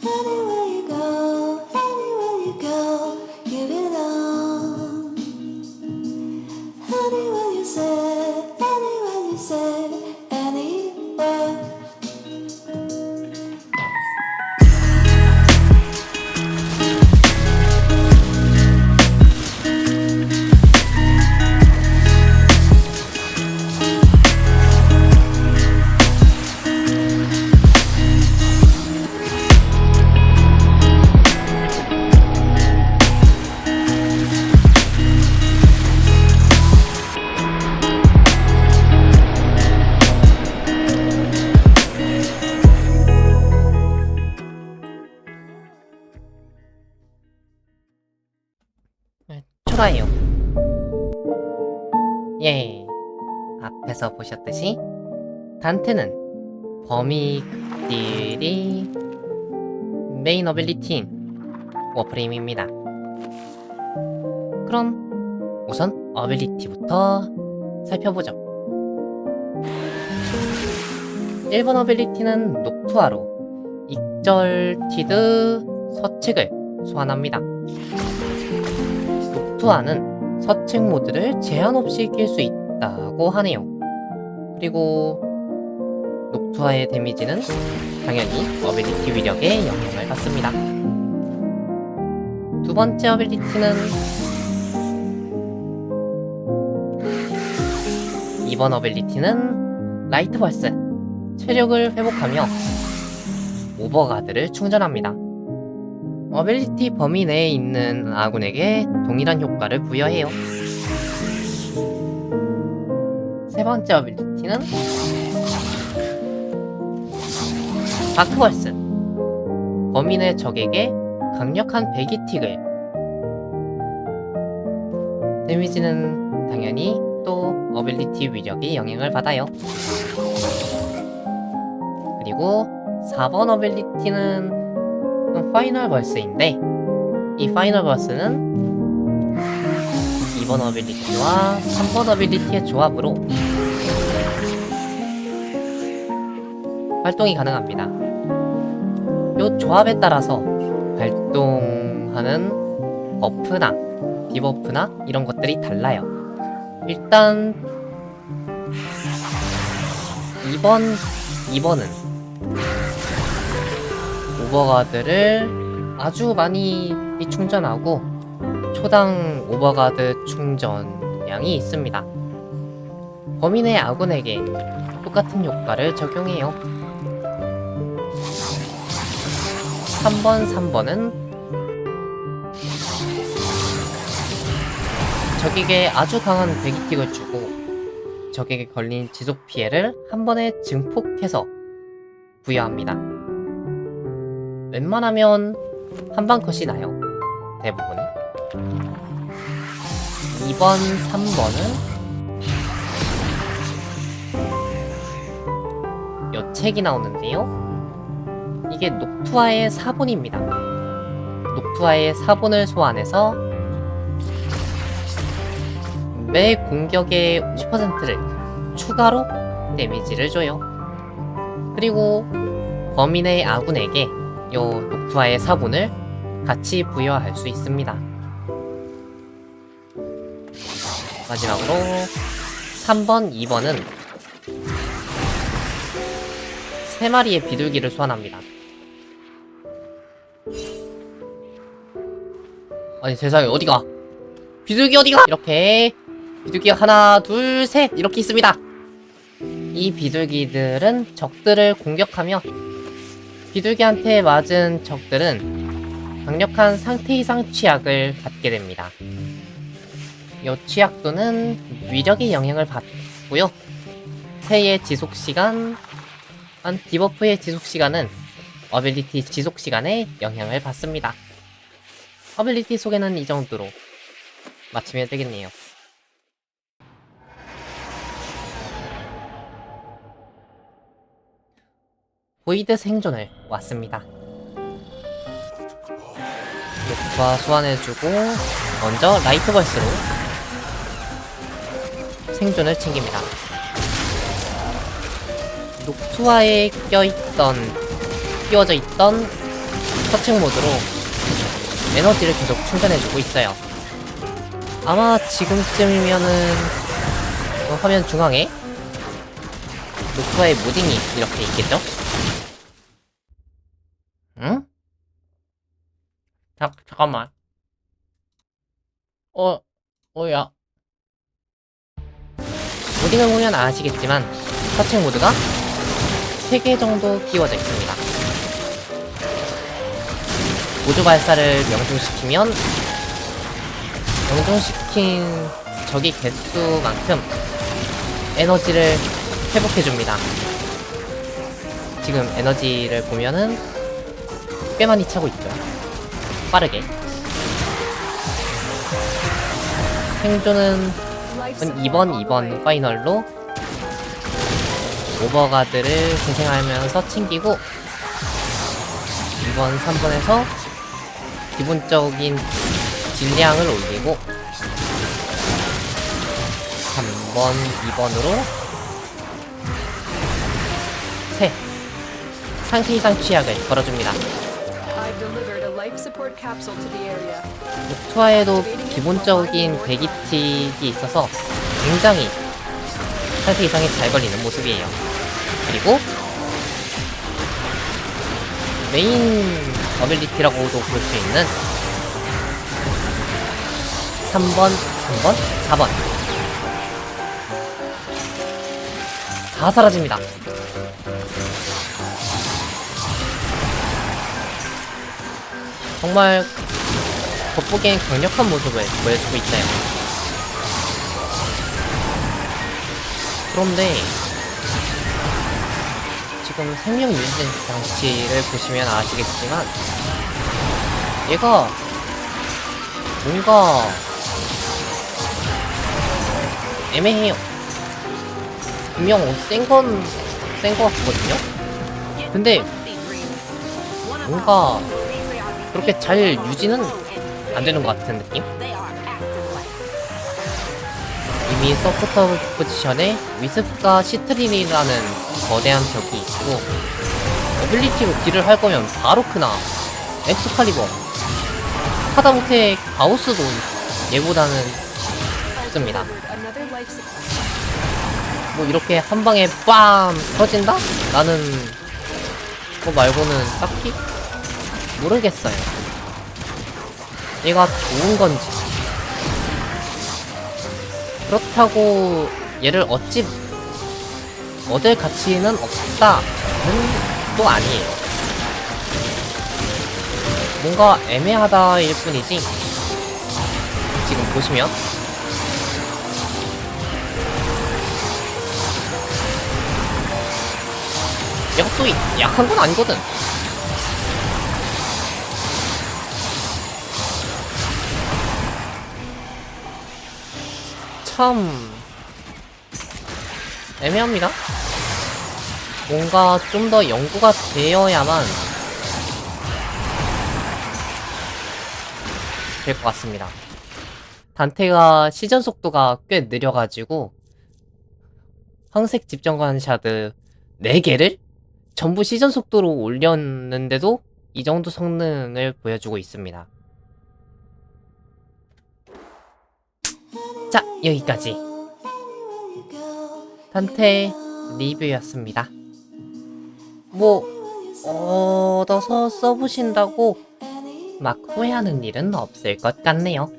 Hello. 예. 앞에서 보셨듯이 단테는 범위 극딜이 메인 어빌리티인 워프레임입니다. 그럼 우선 어빌리티부터 살펴보죠. 1번 어빌리티는 녹투아로 익절티드 서책을 소환합니다. 녹투아는 서책 모드를 제한 없이 낄 수 있다고 하네요. 그리고 녹투아의 데미지는 당연히 어빌리티 위력에 영향을 받습니다. 두 번째 어빌리티는 이번 어빌리티는 라이트 벌스 체력을 회복하며 오버가드를 충전합니다. 어빌리티 범위 내에 있는 아군에게 동일한 효과를 부여해요. 세 번째 어빌리티는 다크월스 범위 내 적에게 강력한 배기틱을 데미지는 당연히 또 어빌리티 위력에 영향을 받아요. 그리고 4번 어빌리티는 파이널 벌스인데 이 파이널 벌스는 2번 어빌리티와 3번 어빌리티의 조합으로 활동이 가능합니다. 이 조합에 따라서 발동하는 버프나 디버프나 이런 것들이 달라요. 일단 2번 2번은 오버가드를 아주 많이 충전하고 초당 오버가드 충전량이 있습니다. 내 아군에게 똑같은 효과를 적용해요. 3번, 3번은 적에게 아주 강한 배기틱을 주고 적에게 걸린 지속 피해를 한 번에 증폭해서 부여합니다. 웬만하면 한방 컷이 나요. 대부분이. 2번, 3번은 여책이 나오는데요. 이게 녹투아의 사본입니다. 녹투아의 사본을 소환해서 매 공격의 50%를 추가로 데미지를 줘요. 그리고 내 아군에게 요 녹투아의 사본을 같이 부여할 수 있습니다. 마지막으로 3번, 2번은 세 마리의 비둘기를 소환합니다. 아니 세상에 어디가? 비둘기 어디가? 이렇게 비둘기가 하나, 둘, 셋 이렇게 있습니다. 이 비둘기들은 적들을 공격하며 비둘기한테 맞은 적들은 강력한 상태 이상 취약을 받게 됩니다. 이 취약도는 위력의 영향을 받고요. 새의 지속 시간, 한 디버프의 지속 시간은 어빌리티 지속 시간에 영향을 받습니다. 어빌리티 소개는 이 정도로 마치면 되겠네요. 보이드 생존을 왔습니다. 녹화 소환해주고 먼저 라이트 벌스로 생존을 챙깁니다. 녹투아에 껴있던 끼워져 있던 서칭 모드로 에너지를 계속 충전해주고 있어요. 아마 지금쯤이면은 어, 화면 중앙에 노크와의 모딩이 이렇게 있겠죠? 잠, 잠깐만. 어, 어야. 모딩을 보면 아시겠지만 서칭 모드가 3개 정도 끼워져 있습니다. 보조 발사를 명중시키면 명중시킨 적의 개수만큼 에너지를 회복해줍니다. 지금 에너지를 보면은 꽤 많이 차고 있죠. 빠르게. 생존은 2번, 2번 파이널로 오버가드를 재생하면서 챙기고 2번, 3번에서 기본적인 질량을 올리고 3번, 2번으로 새 상태 이상 취약을 걸어줍니다. 투하에도 기본적인 배기틱이 있어서 굉장히 상태 이상이 잘 걸리는 모습이에요. 그리고 메인 어빌리티라고도 볼 수 있는 3번, 3번, 4번 다 사라집니다. 정말 겉보기엔 강력한 모습을 보여주고 있어요. 그런데 지금 생명 유지 장치를 보시면 아시겠지만 얘가 뭔가 애매해요. 분명 센건 센거 같거든요. 근데 뭔가 그렇게 잘 유지는 안 되는 것 같은 느낌? 이미 서포터 포지션에 위습과 시트린이라는 거대한 벽이 있고 어빌리티로 딜을 할 거면 바로크나 엑스칼리버 하다못해 가우스도 얘보다는 좋습니다. 뭐 이렇게 한 방에 빰 터진다? 나는 그거 말고는 딱히 모르겠어요. 얘가 좋은 건지. 그렇다고 얘를 얻지 얻을 가치는 없다는 또 아니에요. 뭔가 애매하다일 뿐이지. 지금 보시면 얘가 또 약한 건 아니거든. 참 애매합니다. 뭔가 좀 더 연구가 되어야만 될 것 같습니다. 단테가 시전 속도가 꽤 느려가지고 황색 집정관 샤드 4개를 전부 시전 속도로 올렸는데도 이 정도 성능을 보여주고 있습니다. 자, 여기까지 단테 리뷰였습니다. 뭐 얻어서 써보신다고 막 후회하는 일은 없을 것 같네요.